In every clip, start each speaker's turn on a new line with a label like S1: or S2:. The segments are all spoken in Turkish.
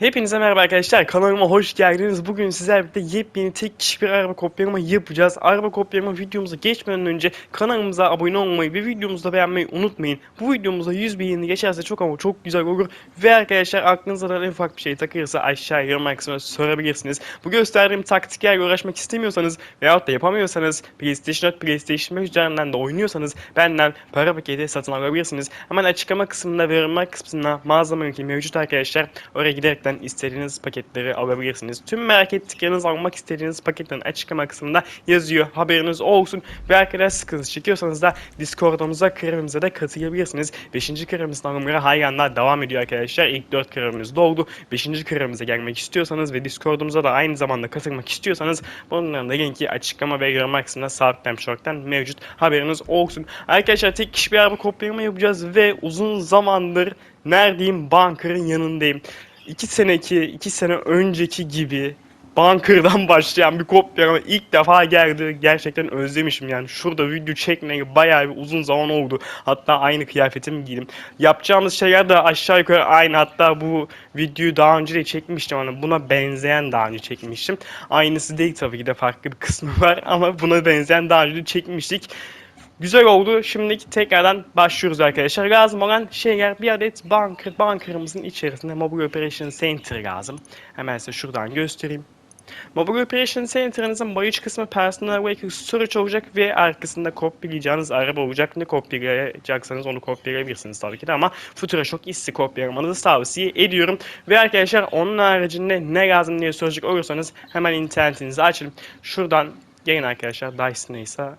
S1: Hepinize merhaba arkadaşlar. Kanalıma hoş geldiniz. Bugün sizlerle birlikte yepyeni tek kişi bir araba kopyalama yapacağız. Araba kopyalama videomuza geçmeden önce kanalımıza abone olmayı ve videomuzu da beğenmeyi unutmayın. Bu videomuzda 100 beğeni geçerse çok ama çok güzel olur. Ve arkadaşlar aklınıza da en ufak bir şey takılırsa aşağı yorum kısmına sorabilirsiniz. Bu gösterdiğim taktiklerle uğraşmak istemiyorsanız veyahut da yapamıyorsanız PlayStation 4, PlayStation 5 üzerinden de oynuyorsanız benden para paketi satın alabilirsiniz. Hemen açıklama kısmında ve yorumlar kısmında mağazama linki mevcut arkadaşlar. Oraya giderekten istediğiniz paketleri alabilirsiniz. Tüm merak ettiklerinizi almak istediğiniz paketlerin açıklama kısmında yazıyor. Haberiniz olsun. Ve arkadaş sıkıntı çekiyorsanız da Discord'umuza kırmızıda da katılabilirsiniz. 5. kırmızı alımları hayranlar devam ediyor arkadaşlar. İlk 4 kırmızı doldu. 5. kırmızı gelmek istiyorsanız ve Discord'umuza da aynı zamanda katılmak istiyorsanız bunların da linki açıklama ve yorumlar kısmında sabitten short'tan mevcut. Haberiniz olsun. Arkadaşlar tek kişi bir araba kopyalama yapacağız ve uzun zamandır neredeyim? Bunker'ın yanındayım. 2 seneki, 2 sene önceki gibi Bunker'dan başlayan bir kopyalama ilk defa geldi. Gerçekten özlemişim yani. Şurada video çekmeye bayağı bir uzun zaman oldu. Hatta aynı kıyafetimi giydim. Yapacağımız şeyler de aşağı yukarı aynı. Hatta bu videoyu daha önce de çekmiştim. Hani buna benzeyen daha önce çekmiştim. Aynısı değil tabii ki de farklı bir kısmı var. Ama buna benzeyen daha önce de çekmiştik. Güzel oldu. Şimdi tekrardan başlıyoruz arkadaşlar. Lazım olan şeyler bir adet bunker. Bunker'ımızın içerisinde Mobile Operation Center lazım. Hemen size şuradan göstereyim. Mobile Operation Center'ınızın bayış kısmı Personal Vehicle Storage olacak ve arkasında kopyalayacağınız araba olacak. Ne kopyalayacaksanız onu kopyalayabilirsiniz tabii ki de ama Futura Shock hissi kopyalamanızı tavsiye ediyorum. Ve arkadaşlar onun haricinde ne lazım diye soracak olursanız hemen internetinizi açın. Şuradan gelin arkadaşlar Dyson neyse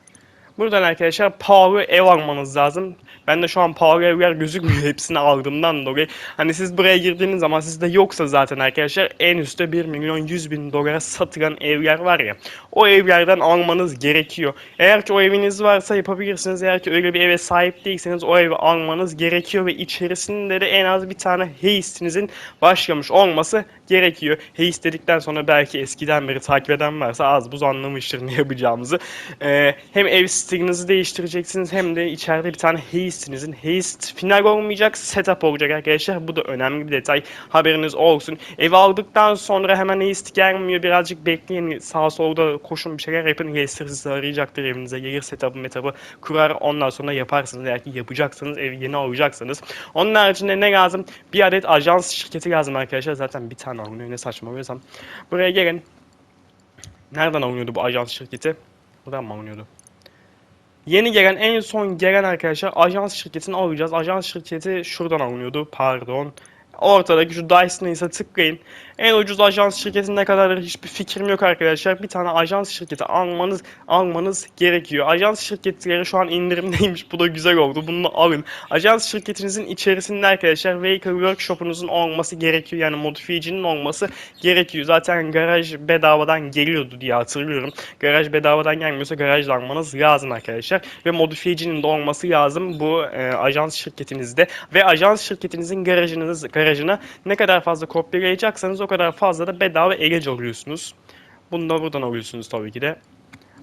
S1: Buradan arkadaşlar pahalı ev almanız lazım. Ben de şu an pahalı evler gözükmüyor hepsini aldığımdan dolayı. Hani siz buraya girdiğiniz zaman sizde yoksa zaten arkadaşlar en üstte 1 milyon 100 bin dolara satılan evler var ya. O evlerden almanız gerekiyor. Eğer ki o eviniz varsa yapabilirsiniz. Eğer ki öyle bir eve sahip değilseniz o evi almanız gerekiyor. Ve içerisinde de en az bir tane heistinizin başlamış olması gerekiyor. Heist dedikten sonra belki eskiden beri takip eden varsa az buz anlamıştır ne yapacağımızı. Ee, hem ev stilinizi değiştireceksiniz hem de içeride bir tane heistinizin heist final olmayacak setup olacak arkadaşlar. Bu da önemli bir detay. Haberiniz olsun. Evi aldıktan sonra hemen heist gelmiyor. Birazcık bekleyin. Sağ solda koşun bir şeyler yapın. Heist'ler sizi arayacaktır evinize. Gelir setup'ı metapı kurar. Ondan sonra yaparsınız. Eğer ki yapacaksanız evi yeni alacaksanız. Onun haricinde ne lazım? Bir adet ajans şirketi lazım arkadaşlar. Zaten bir tane alınıyor. Ne saçmalıyorsam. Buraya gelin. Nereden alınıyordu bu ajans şirketi? Buradan mı alınıyordu? Yeni gelen en son gelen arkadaşlar ajans şirketini alacağız. Ajans şirketi şuradan alınıyordu pardon. Ortadaki şu Dyson'a ise tıklayın. En ucuz ajans şirketi ne kadar hiçbir fikrim yok arkadaşlar. Bir tane ajans şirketi almanız almanız gerekiyor. Ajans şirketleri şu an indirimdeymiş. Bu da güzel oldu. Bunu alın. Ajans şirketinizin içerisinde arkadaşlar vehicle workshop'unuzun olması gerekiyor. Yani modifiyecinin olması gerekiyor. Zaten garaj bedavadan geliyordu diye hatırlıyorum. Garaj bedavadan gelmiyorsa garajla almanız lazım arkadaşlar. Ve modifiyecinin de olması lazım bu e, ajans şirketinizde. Ve ajans şirketinizin garajınız, garajına ne kadar fazla kopyalayacaksanız o kadar fazla da bedava elec alıyorsunuz. Bunu da buradan alıyorsunuz tabii ki de.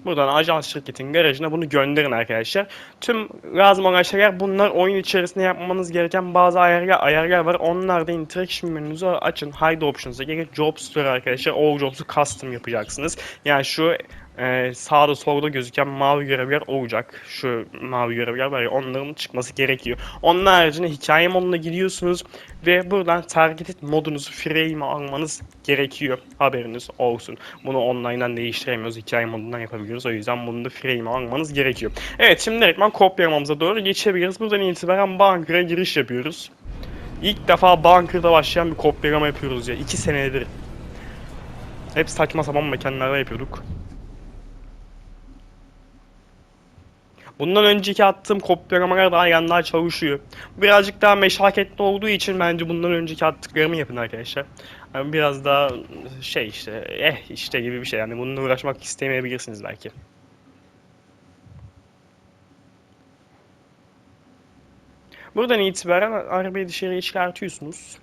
S1: Buradan ajans şirketin garajına bunu gönderin arkadaşlar. Tüm lazım olan şeyler bunlar oyun içerisinde yapmanız gereken bazı ayarlar, ayarlar var. Onlar da interaction menünüzü açın. Hide options'a gelin. Jobs var arkadaşlar. All jobs'u custom yapacaksınız. Yani şu e, sağda solda gözüken mavi görevler olacak. Şu mavi görevler var ya onların çıkması gerekiyor. Onun haricinde hikaye moduna gidiyorsunuz ve buradan targeted modunuzu frame almanız gerekiyor. Haberiniz olsun. Bunu online'dan değiştiremiyoruz. Hikaye modundan yapabiliyoruz. O yüzden bunu da frame almanız gerekiyor. Evet şimdi direktman kopyalamamıza doğru geçebiliriz. Buradan itibaren bunker'a giriş yapıyoruz. İlk defa bunker'da başlayan bir kopyalama yapıyoruz ya. 2 senedir. Hep saçma sapan mekanlarda yapıyorduk. Bundan önceki attığım kopyalamalar daha yanlar çalışıyor. Birazcık daha meşakkatli olduğu için bence bundan önceki attıklarımı yapın arkadaşlar. Yani biraz daha şey işte eh işte gibi bir şey yani bununla uğraşmak istemeyebilirsiniz belki. Buradan itibaren arabayı dışarıya çıkartıyorsunuz.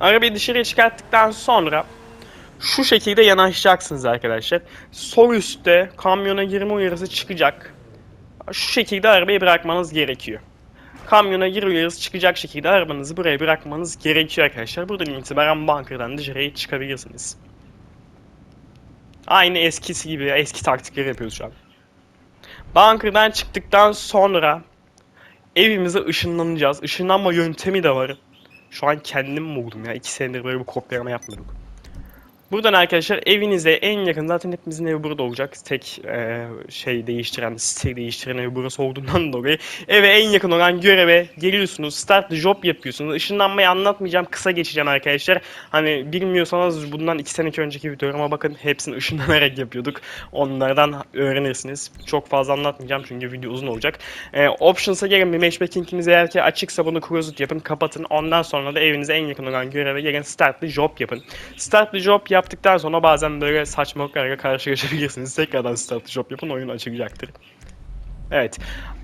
S1: Arabayı dışarıya çıkarttıktan sonra şu şekilde yanaşacaksınız arkadaşlar. Sol üstte kamyona girme uyarısı çıkacak. Şu şekilde arabayı bırakmanız gerekiyor. Kamyona gir uyarısı çıkacak şekilde arabanızı buraya bırakmanız gerekiyor arkadaşlar. Buradan itibaren bankerdan dışarıya çıkabilirsiniz. Aynı eskisi gibi eski taktikleri yapıyoruz şu an. Bunker'dan çıktıktan sonra evimize ışınlanacağız. Işınlanma yöntemi de var. Şu an kendim buldum ya. İki senedir böyle bir kopyalama yapmadık. Buradan arkadaşlar evinize en yakın zaten hepimizin evi burada olacak. Tek e, şey değiştiren, site değiştiren evi burası olduğundan dolayı eve en yakın olan göreve geliyorsunuz. Start job yapıyorsunuz. Işınlanmayı anlatmayacağım. Kısa geçeceğim arkadaşlar. Hani bilmiyorsanız bundan iki seneki önceki videolarıma bakın. Hepsini ışınlanarak yapıyorduk. Onlardan öğrenirsiniz. Çok fazla anlatmayacağım çünkü video uzun olacak. E, options'a gelin bir matchmaking'iniz eğer ki açıksa bunu closed yapın, kapatın. Ondan sonra da evinize en yakın olan göreve gelin start job yapın. Start job yaptıktan sonra bazen böyle saçmalıklarla karşılaşabilirsiniz. Tekrardan start job yapın oyun açılacaktır. Evet.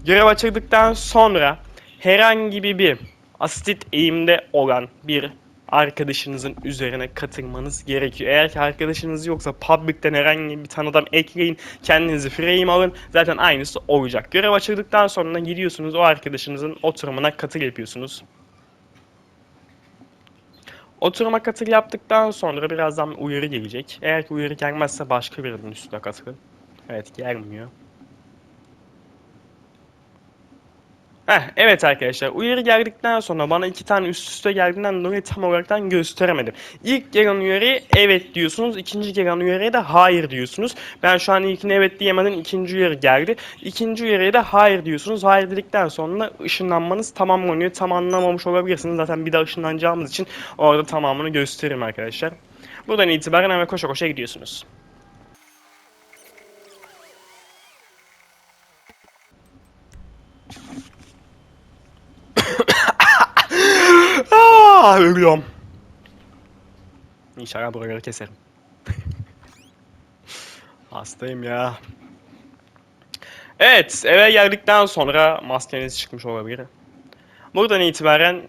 S1: Görev açıldıktan sonra herhangi bir asistit eğimde olan bir arkadaşınızın üzerine katılmanız gerekiyor. Eğer ki arkadaşınız yoksa public'ten herhangi bir tane adam ekleyin. Kendinizi frame alın. Zaten aynısı olacak. Görev açıldıktan sonra gidiyorsunuz o arkadaşınızın oturumuna katıl yapıyorsunuz. Oturuma katıl yaptıktan sonra birazdan uyarı gelecek. Eğer ki uyarı gelmezse başka birinin üstüne katılın. Evet gelmiyor. Heh, evet arkadaşlar uyarı geldikten sonra bana iki tane üst üste geldiğinden dolayı tam olaraktan gösteremedim. İlk gelen uyarıya evet diyorsunuz. ikinci gelen uyarıya da hayır diyorsunuz. Ben şu an ilkine evet diyemedim. ikinci uyarı geldi. İkinci uyarıya da hayır diyorsunuz. Hayır dedikten sonra ışınlanmanız tamamlanıyor. Tam anlamamış olabilirsiniz. Zaten bir daha ışınlanacağımız için orada tamamını gösteririm arkadaşlar. Buradan itibaren hemen koşa koşa gidiyorsunuz. Aa, ölüyorum. İnşallah buraları keserim. Hastayım ya. Evet, eve geldikten sonra maskeniz çıkmış olabilir. Buradan itibaren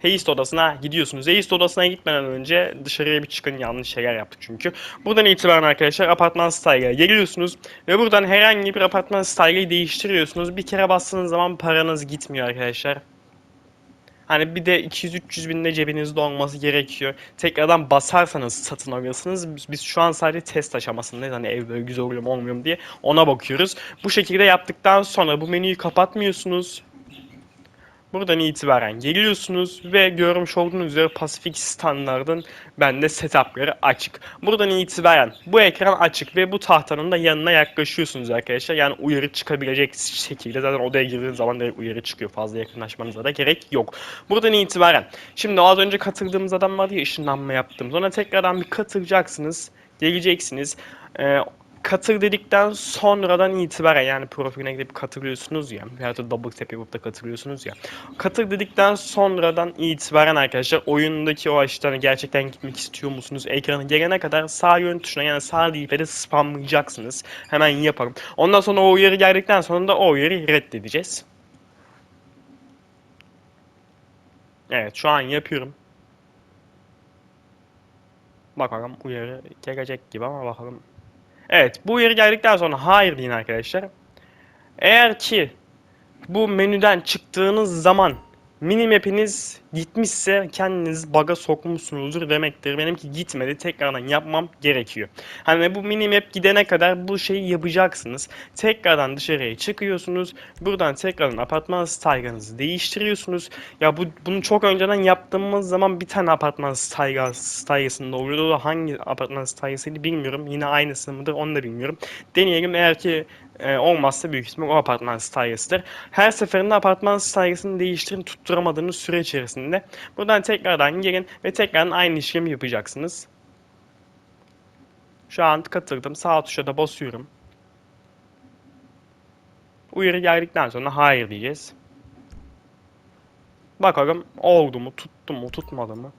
S1: Heist odasına gidiyorsunuz. Heist odasına gitmeden önce dışarıya bir çıkın yanlış şeyler yaptık çünkü. Buradan itibaren arkadaşlar apartman style'a geliyorsunuz ve buradan herhangi bir apartman style'ı değiştiriyorsunuz. Bir kere bastığınız zaman paranız gitmiyor arkadaşlar. Hani bir de 200-300 bin de cebinizde olması gerekiyor. Tekrardan basarsanız satın alırsınız. Biz, şu an sadece test aşamasındayız. Hani ev güzel oluyor mu olmuyor mu diye ona bakıyoruz. Bu şekilde yaptıktan sonra bu menüyü kapatmıyorsunuz. Buradan itibaren geliyorsunuz ve görmüş olduğunuz üzere Pacific standardın bende setupları açık. Buradan itibaren bu ekran açık ve bu tahtanın da yanına yaklaşıyorsunuz arkadaşlar. Yani uyarı çıkabilecek şekilde zaten odaya girdiğiniz zaman direkt uyarı çıkıyor. Fazla yakınlaşmanıza da gerek yok. Buradan itibaren şimdi az önce katıldığımız adam vardı ya ışınlanma yaptım. Sonra tekrardan bir katılacaksınız. Geleceksiniz. Ee, katıl dedikten sonradan itibaren yani profiline gidip katılıyorsunuz ya ya da double tap yapıp da katılıyorsunuz ya. Katıl dedikten sonradan itibaren arkadaşlar oyundaki o açıdan gerçekten gitmek istiyor musunuz? Ekrana gelene kadar sağ yön tuşuna yani sağ D-pad'e spamlayacaksınız. Hemen yapalım. Ondan sonra o uyarı geldikten sonra da o uyarıyı reddedeceğiz. Evet şu an yapıyorum. Bakalım uyarı gelecek gibi ama bakalım Evet bu uyarı geldikten sonra hayır deyin arkadaşlar. Eğer ki bu menüden çıktığınız zaman minimap'iniz gitmişse kendiniz bug'a sokmuşsunuzdur demektir. Benimki gitmedi. Tekrardan yapmam gerekiyor. Hani bu minimap gidene kadar bu şeyi yapacaksınız. Tekrardan dışarıya çıkıyorsunuz. Buradan tekrardan apartman style'ınızı değiştiriyorsunuz. Ya bu bunu çok önceden yaptığımız zaman bir tane apartman style style'sında oluyordu. Hangi apartman style'sıydı bilmiyorum. Yine aynısı mıdır onu da bilmiyorum. Deneyelim eğer ki e, olmazsa büyük ihtimal o apartman stylesidir. Her seferinde apartman stylesini değiştirin tutturamadığınız süre içerisinde buradan tekrardan gelin ve tekrardan aynı işlemi yapacaksınız. Şu an katıldım. Sağ tuşa da basıyorum. Uyarı geldikten sonra hayır diyeceğiz. Bakalım oldu mu, tuttu mu, tutmadı mı?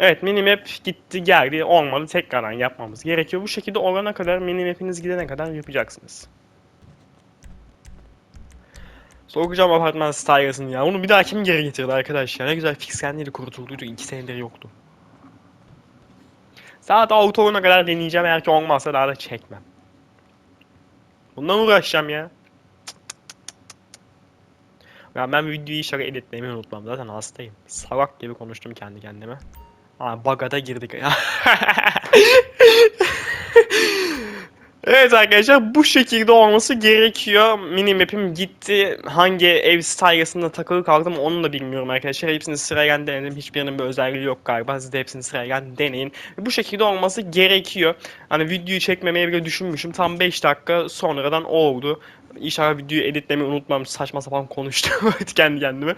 S1: Evet minimap gitti geldi olmadı tekrardan yapmamız gerekiyor. Bu şekilde olana kadar minimap'iniz gidene kadar yapacaksınız. Sokacağım apartman style'sını ya. Onu bir daha kim geri getirdi arkadaş ya? Ne güzel fixlenleri kurutulduydu. 2 senedir yoktu. Zaten auto oyuna kadar deneyeceğim. Eğer ki olmazsa daha da çekmem. Bundan uğraşacağım ya. Ya ben videoyu şaka editlemeyi unutmam. Zaten hastayım. Salak gibi konuştum kendi kendime. Ha bagada girdik ya. Evet arkadaşlar bu şekilde olması gerekiyor. Mini map'im gitti. Hangi ev style'sında takılı kaldım onu da bilmiyorum arkadaşlar. Hepsini sırayla denedim. Hiçbirinin bir özelliği yok galiba. Siz de hepsini sırayla deneyin. Bu şekilde olması gerekiyor. Hani videoyu çekmemeye bile düşünmüşüm. Tam 5 dakika sonradan oldu. İnşallah videoyu editlemeyi unutmam. Saçma sapan konuştum kendi kendime.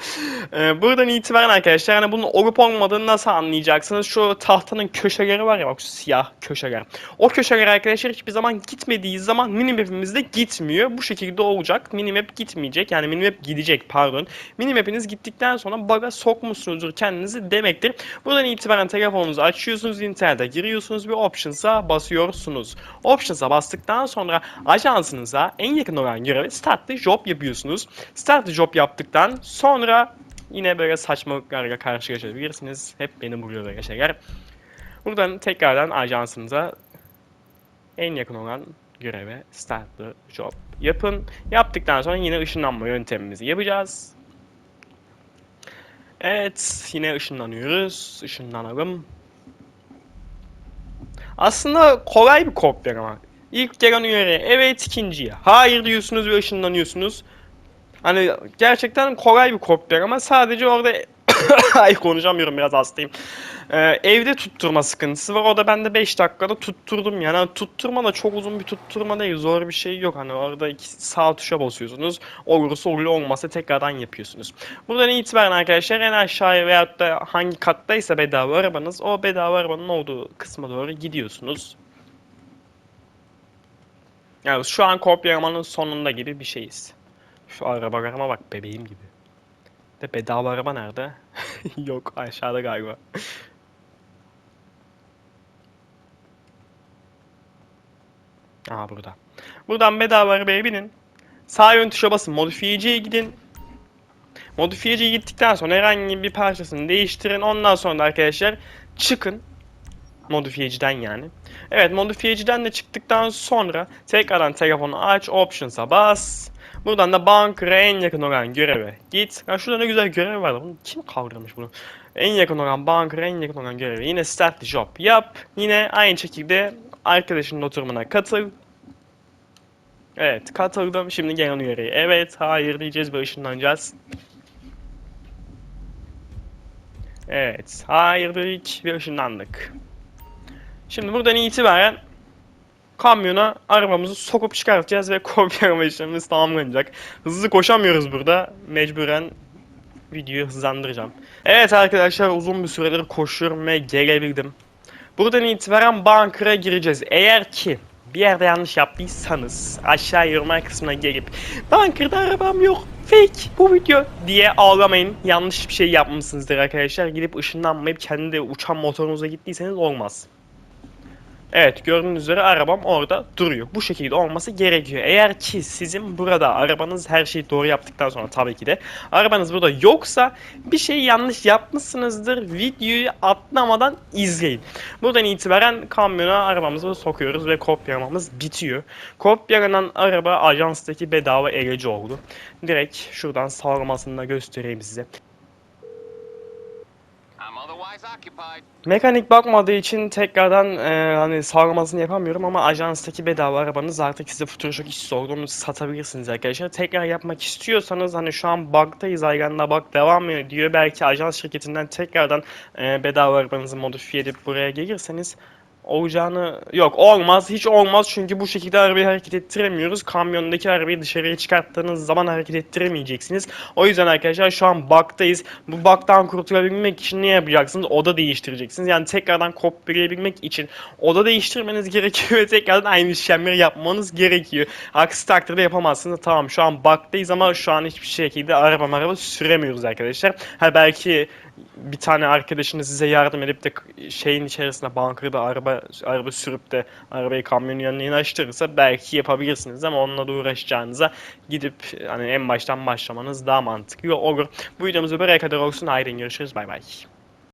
S1: Ee, buradan itibaren arkadaşlar hani bunun olup olmadığını nasıl anlayacaksınız? Şu tahtanın köşeleri var ya bak şu siyah köşeler. O köşeler arkadaşlar hiçbir zaman gitmediği zaman minimap'imizde gitmiyor. Bu şekilde olacak. Minimap gitmeyecek. Yani minimap gidecek pardon. Minimap'iniz gittikten sonra bug'a sokmuşsunuzdur kendinizi demektir. Buradan itibaren telefonunuzu açıyorsunuz. internete giriyorsunuz ve options'a basıyorsunuz. Options'a bastıktan sonra ajansınıza en yakın olan görevi start the job yapıyorsunuz. Start the job yaptıktan sonra yine böyle saçmalıklarla karşılaşabilirsiniz. Hep beni buluyor böyle şeyler. Buradan tekrardan ajansınıza en yakın olan göreve start the job yapın. Yaptıktan sonra yine ışınlanma yöntemimizi yapacağız. Evet, yine ışınlanıyoruz. Işınlanalım. Aslında kolay bir kopyalama. İlk gelen üyeye evet, ikinciye hayır diyorsunuz ve ışınlanıyorsunuz. Hani gerçekten kolay bir kopyalama. Sadece orada Ay konuşamıyorum biraz hastayım. Ee, evde tutturma sıkıntısı var. O da ben de 5 dakikada tutturdum yani. Hani tutturma da çok uzun bir tutturma değil. Zor bir şey yok. Hani orada iki sağ tuşa basıyorsunuz. Olursa oluyor olmazsa tekrardan yapıyorsunuz. Buradan itibaren arkadaşlar en aşağıya veyahut da hangi kattaysa bedava arabanız o bedava arabanın olduğu kısma doğru gidiyorsunuz. Yani şu an kopyalamanın sonunda gibi bir şeyiz. Şu arabalarıma bak bebeğim gibi. De bedava araba nerede? Yok aşağıda galiba. Aa burada. Buradan bedava arabaya binin. Sağ yön tuşa basın. Modifiyeciye gidin. Modifiyeciye gittikten sonra herhangi bir parçasını değiştirin. Ondan sonra da arkadaşlar çıkın. Modifiyeciden yani. Evet modifiyeciden de çıktıktan sonra tekrardan telefonu aç. Options'a bas. Buradan da bankara en yakın olan göreve git. Ya şurada ne güzel görev var. Bunu kim kaldırmış bunu? En yakın olan bankara en yakın olan görevi. Yine start the job yap. Yine aynı şekilde arkadaşının oturumuna katıl. Evet katıldım. Şimdi gelen uyarıyı. Evet hayır diyeceğiz ve ışınlanacağız. Evet hayır dedik ve ışınlandık. Şimdi buradan itibaren kamyona arabamızı sokup çıkartacağız ve kopyalama işlemimiz tamamlanacak. Hızlı koşamıyoruz burada. Mecburen videoyu hızlandıracağım. Evet arkadaşlar uzun bir süredir koşuyorum ve gelebildim. Buradan itibaren bankara gireceğiz. Eğer ki bir yerde yanlış yaptıysanız aşağı yorumlar kısmına gelip Banker'da arabam yok fake bu video diye ağlamayın. Yanlış bir şey yapmışsınızdır arkadaşlar. Gidip ışınlanmayıp kendi uçan motorunuza gittiyseniz olmaz. Evet gördüğünüz üzere arabam orada duruyor. Bu şekilde olması gerekiyor. Eğer ki sizin burada arabanız her şeyi doğru yaptıktan sonra tabii ki de arabanız burada yoksa bir şey yanlış yapmışsınızdır. Videoyu atlamadan izleyin. Buradan itibaren kamyona arabamızı sokuyoruz ve kopyalamamız bitiyor. Kopyalanan araba ajanstaki bedava eleci oldu. Direkt şuradan sağlamasını da göstereyim size. Mekanik bakmadığı için tekrardan e, hani sağlamasını yapamıyorum ama ajanstaki bedava arabanız artık size Futuroshock işsiz oldu onu satabilirsiniz arkadaşlar. Tekrar yapmak istiyorsanız hani şu an bug'dayız Aygan'da bug devam ediyor. Belki ajans şirketinden tekrardan e, bedava arabanızı modifiye edip buraya gelirseniz olacağını yok olmaz hiç olmaz çünkü bu şekilde arabayı hareket ettiremiyoruz. Kamyondaki arabayı dışarıya çıkarttığınız zaman hareket ettiremeyeceksiniz. O yüzden arkadaşlar şu an bug'dayız. Bu bug'dan kurtulabilmek için ne yapacaksınız? Oda değiştireceksiniz. Yani tekrardan kopyalayabilmek için oda değiştirmeniz gerekiyor ve tekrardan aynı işlemleri yapmanız gerekiyor. Aksi takdirde yapamazsınız. Tamam şu an bug'dayız ama şu an hiçbir şekilde araba araba süremiyoruz arkadaşlar. Ha belki bir tane arkadaşınız size yardım edip de şeyin içerisine bankada araba araba sürüp de arabayı kamyonun yanına yanaştırırsa belki yapabilirsiniz ama onunla da uğraşacağınıza gidip hani en baştan başlamanız daha mantıklı olur. Bu videomuz buraya kadar olsun. Haydi görüşürüz. Bay bay.